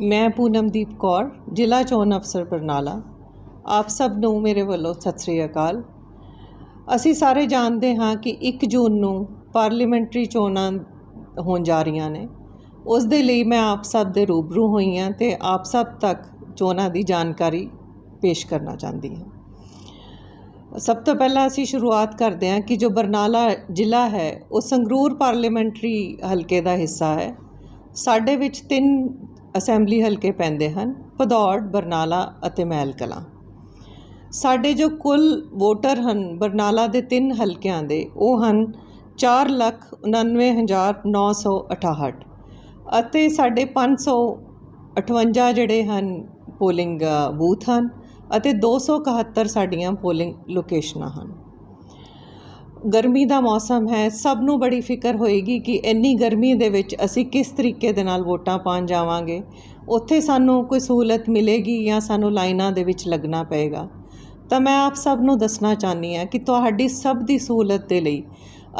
ਮੈਂ ਪੂਨਮਦੀਪ ਕੌਰ, ਜ਼ਿਲ੍ਹਾ ਚੋਣ ਅਫਸਰ ਬਰਨਾਲਾ। ਆਪ ਸਭ ਨੂੰ ਮੇਰੇ ਵੱਲੋਂ ਸਤਿ ਸ੍ਰੀ ਅਕਾਲ। ਅਸੀਂ ਸਾਰੇ ਜਾਣਦੇ ਹਾਂ ਕਿ 1 ਜੂਨ ਨੂੰ ਪਾਰਲੀਮੈਂਟਰੀ ਚੋਣਾਂ ਹੋਣ ਜਾ ਰਹੀਆਂ ਨੇ। ਉਸ ਦੇ ਲਈ ਮੈਂ ਆਪ ਸਭ ਦੇ ਰੂਬਰੂ ਹੋਈ ਹਾਂ ਤੇ ਆਪ ਸਭ ਤੱਕ ਚੋਣਾਂ ਦੀ ਜਾਣਕਾਰੀ ਪੇਸ਼ ਕਰਨਾ ਚਾਹੁੰਦੀ ਹਾਂ। ਸਭ ਤੋਂ ਪਹਿਲਾਂ ਅਸੀਂ ਸ਼ੁਰੂਆਤ ਕਰਦੇ ਹਾਂ ਕਿ ਜੋ ਬਰਨਾਲਾ ਜ਼ਿਲ੍ਹਾ ਹੈ, ਉਹ ਸੰਗਰੂਰ ਪਾਰਲੀਮੈਂਟਰੀ ਹਲਕੇ ਦਾ ਹਿੱਸਾ ਹੈ। ਸਾਡੇ ਵਿੱਚ ਤਿੰਨ ਅਸੈਂਬਲੀ ਹਲਕੇ ਪੈਂਦੇ ਹਨ, ਭਦੌੜ, ਬਰਨਾਲਾ ਅਤੇ ਮਹਿਲ ਕਲਾਂ ਸਾਡੇ ਜੋ ਕੁੱਲ ਵੋਟਰ ਹਨ, ਬਰਨਾਲਾ ਦੇ ਤਿੰਨ ਹਲਕਿਆਂ ਦੇ, ਉਹ ਹਨ 499968 ਅਤੇ ਸਾਡੇ 558 ਜਿਹੜੇ ਹਨ, ਪੋਲਿੰਗ ਬੂਥ ਹਨ ਅਤੇ 271 ਸਾਡੀਆਂ ਪੋਲਿੰਗ ਲੋਕੇਸ਼ਨਾਂ ਹਨ। ਗਰਮੀ ਦਾ ਮੌਸਮ ਹੈ, ਸਭ ਨੂੰ ਬੜੀ ਫਿਕਰ ਹੋਏਗੀ ਕਿ ਇੰਨੀ ਗਰਮੀ ਦੇ ਵਿੱਚ ਅਸੀਂ ਕਿਸ ਤਰੀਕੇ ਦੇ ਨਾਲ ਵੋਟਾਂ ਪਾਉਣ ਜਾਵਾਂਗੇ। ਉੱਥੇ ਸਾਨੂੰ ਕੋਈ ਸਹੂਲਤ ਮਿਲੇਗੀ ਜਾਂ ਸਾਨੂੰ ਲਾਈਨਾਂ ਦੇ ਵਿੱਚ ਲੱਗਣਾ ਪਏਗਾ? ਤਾਂ ਮੈਂ ਆਪ ਸਭ ਨੂੰ ਦੱਸਣਾ ਚਾਹਨੀ ਹਾਂ ਕਿ ਤੁਹਾਡੀ ਸਭ ਦੀ ਸਹੂਲਤ ਦੇ ਲਈ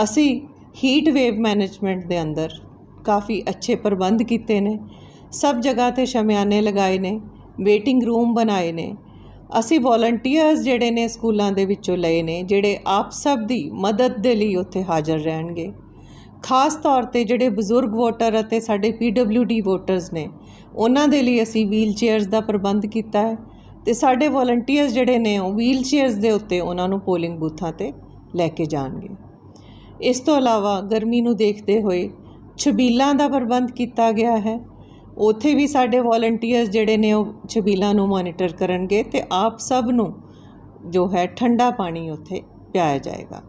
ਅਸੀਂ ਹੀਟ ਵੇਵ ਮੈਨੇਜਮੈਂਟ ਦੇ ਅੰਦਰ ਕਾਫੀ ਅੱਛੇ ਪ੍ਰਬੰਧ ਕੀਤੇ ਨੇ। ਸਭ ਜਗ੍ਹਾ ਤੇ ਸ਼ਮਿਆਨੇ ਲਗਾਏ ਨੇ ਵੇਟਿੰਗ ਰੂਮ ਬਣਾਏ ਨੇ ਅਸੀਂ ਵੋਲੰਟੀਅਰਸ ਜਿਹੜੇ ਨੇ ਸਕੂਲਾਂ ਦੇ ਵਿੱਚੋਂ ਲਏ ਨੇ, ਜਿਹੜੇ ਆਪ ਸਭ ਦੀ ਮਦਦ ਦੇ ਲਈ ਉੱਥੇ ਹਾਜ਼ਰ ਰਹਿਣਗੇ। ਖਾਸ ਤੌਰ ਤੇ ਜਿਹੜੇ ਬਜ਼ੁਰਗ ਵੋਟਰ ਅਤੇ ਸਾਡੇ ਡੀ ਵੋਟਰਸ ਨੇ, ਉਹਨਾਂ ਦੇ ਲਈ ਅਸੀਂ ਵੀਲ ਚੇਅਰਸ ਦਾ ਪ੍ਰਬੰਧ ਕੀਤਾ ਹੈ ਤੇ ਸਾਡੇ ਵੋਲੰਟੀਅਰਸ ਜਿਹੜੇ ਨੇ ਉਹ ਵੀਲ ਚੇਅਰਸ ਦੇ ਉੱਤੇ ਉਹਨਾਂ ਨੂੰ ਪੋਲਿੰਗ ਬੂਥਾਂ ਤੇ ਲੈ ਕੇ ਜਾਣਗੇ। ਇਸ ਤੋਂ ਇਲਾਵਾ ਗਰਮੀ ਨੂੰ ਦੇਖਦੇ ਹੋਏ ਛਬੀਲਾਂ ਦਾ ਪ੍ਰਬੰਧ ਕੀਤਾ ਗਿਆ ਹੈ। ਉੱਥੇ ਵੀ ਸਾਡੇ ਵੋਲੰਟੀਅਰਸ ਜਿਹੜੇ ਨੇ ਉਹ ਛਬੀਲਾਂ ਨੂੰ ਮੋਨੀਟਰ ਕਰਨਗੇ ਤੇ ਆਪ ਸਭ ਨੂੰ ਜੋ ਹੈ ਠੰਡਾ ਪਾਣੀ ਉੱਥੇ ਪਿਆਇਆ ਜਾਏਗਾ।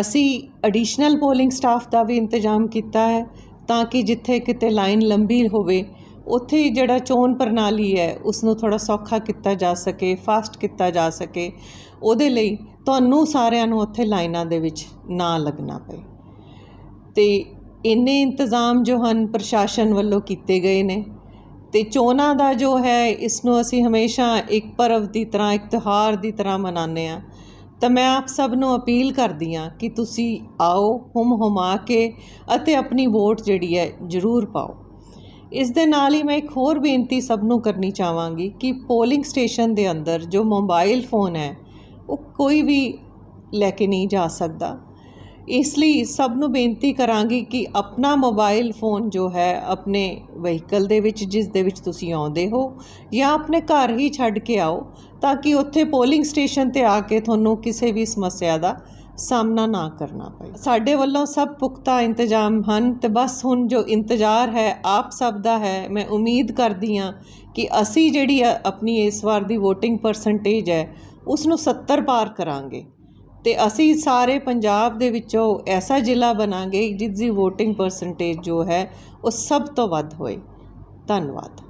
ਅਸੀਂ ਐਡੀਸ਼ਨਲ ਪੋਲਿੰਗ ਸਟਾਫ ਦਾ ਵੀ ਇੰਤਜ਼ਾਮ ਕੀਤਾ ਹੈ ਤਾਂ ਕਿ ਜਿੱਥੇ ਕਿਤੇ ਲਾਈਨ ਲੰਬੀ ਹੋਵੇ, ਉੱਥੇ ਜਿਹੜਾ ਚੋਣ ਪ੍ਰਣਾਲੀ ਹੈ ਉਸ ਨੂੰ ਥੋੜਾ ਸੌਖਾ ਕੀਤਾ ਜਾ ਸਕੇ ਫਾਸਟ ਕੀਤਾ ਜਾ ਸਕੇ, ਉਹਦੇ ਲਈ ਤੁਹਾਨੂੰ ਸਾਰਿਆਂ ਨੂੰ ਉੱਥੇ ਲਾਈਨਾਂ ਦੇ ਵਿੱਚ ਨਾ ਲੱਗਣਾ ਪਏ। ਤੇ ਇੰਨੇ ਇੰਤਜ਼ਾਮ ਜੋ ਹਨ ਪ੍ਰਸ਼ਾਸਨ ਵੱਲੋਂ ਕੀਤੇ ਗਏ ਨੇ ਤੇ ਚੋਣਾਂ ਦਾ ਜੋ ਹੈ, ਇਸ ਨੂੰ ਅਸੀਂ ਹਮੇਸ਼ਾ ਇੱਕ ਪਰਵ ਦੀ ਤਰ੍ਹਾਂ, ਇੱਕ ਤਿਉਹਾਰ ਦੀ ਤਰ੍ਹਾਂ ਮਨਾਉਂਦੇ ਆ ਤਾਂ ਮੈਂ ਆਪ ਸਭ ਨੂੰ ਅਪੀਲ ਕਰਦੀ ਆ ਕਿ ਤੁਸੀਂ ਆਓ ਹੁਮ ਹੁਮਾ ਕੇ ਅਤੇ ਆਪਣੀ ਵੋਟ ਜਿਹੜੀ ਹੈ, ਜ਼ਰੂਰ ਪਾਓ। ਇਸ ਦੇ ਨਾਲ ਹੀ ਮੈਂ ਇੱਕ ਹੋਰ ਬੇਨਤੀ ਸਭ ਨੂੰ ਕਰਨੀ ਚਾਹਾਂਗੀ ਕਿ ਪੋਲਿੰਗ ਸਟੇਸ਼ਨ ਦੇ ਅੰਦਰ ਜੋ ਮੋਬਾਈਲ ਫੋਨ ਹੈ, ਉਹ ਕੋਈ ਵੀ ਲੈ ਕੇ ਨਹੀਂ ਜਾ ਸਕਦਾ। ਇਸ ਲਈ ਸਭ ਨੂੰ ਬੇਨਤੀ ਕਰਾਂਗੀ ਕਿ ਆਪਣਾ ਮੋਬਾਈਲ ਫੋਨ ਜੋ ਹੈ, ਆਪਣੇ ਵਹੀਕਲ ਦੇ ਵਿੱਚ, ਜਿਸ ਦੇ ਵਿੱਚ ਤੁਸੀਂ ਆਉਂਦੇ ਹੋ ਜਾਂ ਆਪਣੇ ਘਰ ਹੀ ਛੱਡ ਕੇ ਆਓ ਤਾਂ ਕਿ ਉੱਥੇ ਪੋਲਿੰਗ ਸਟੇਸ਼ਨ ਤੇ ਆ ਕੇ ਤੁਹਾਨੂੰ ਕਿਸੇ ਵੀ ਸਮੱਸਿਆ ਦਾ ਸਾਹਮਣਾ ਨਾ ਕਰਨਾ ਪਏ। ਸਾਡੇ ਵੱਲੋਂ ਸਭ ਪੁਖਤਾ ਇੰਤਜ਼ਾਮ ਹਨ ਤੇ ਬਸ ਹੁਣ ਜੋ ਇੰਤਜ਼ਾਰ ਹੈ, ਆਪ ਸਭ ਦਾ ਹੈ, ਮੈਂ ਉਮੀਦ ਕਰਦੀ ਹਾਂ ਕਿ ਅਸੀਂ ਜਿਹੜੀ ਆਪਣੀ ਇਸ ਵਾਰ ਦੀ VOTING ਪਰਸੈਂਟੇਜ ਹੈ ਉਸ ਨੂੰ 70 ਪਾਰ ਕਰਾਂਗੇ। ਤੇ ਅਸੀਂ ਸਾਰੇ ਪੰਜਾਬ ਦੇ ਵਿੱਚੋਂ ਐਸਾ ਜ਼ਿਲ੍ਹਾ ਬਣਾਂਗੇ ਜਿਸ ਦੀ VOTING ਪਰਸੈਂਟੇਜ ਜੋ ਹੈ ਉਹ ਸਭ ਤੋਂ ਵੱਧ ਹੋਏ। ਧੰਨਵਾਦ।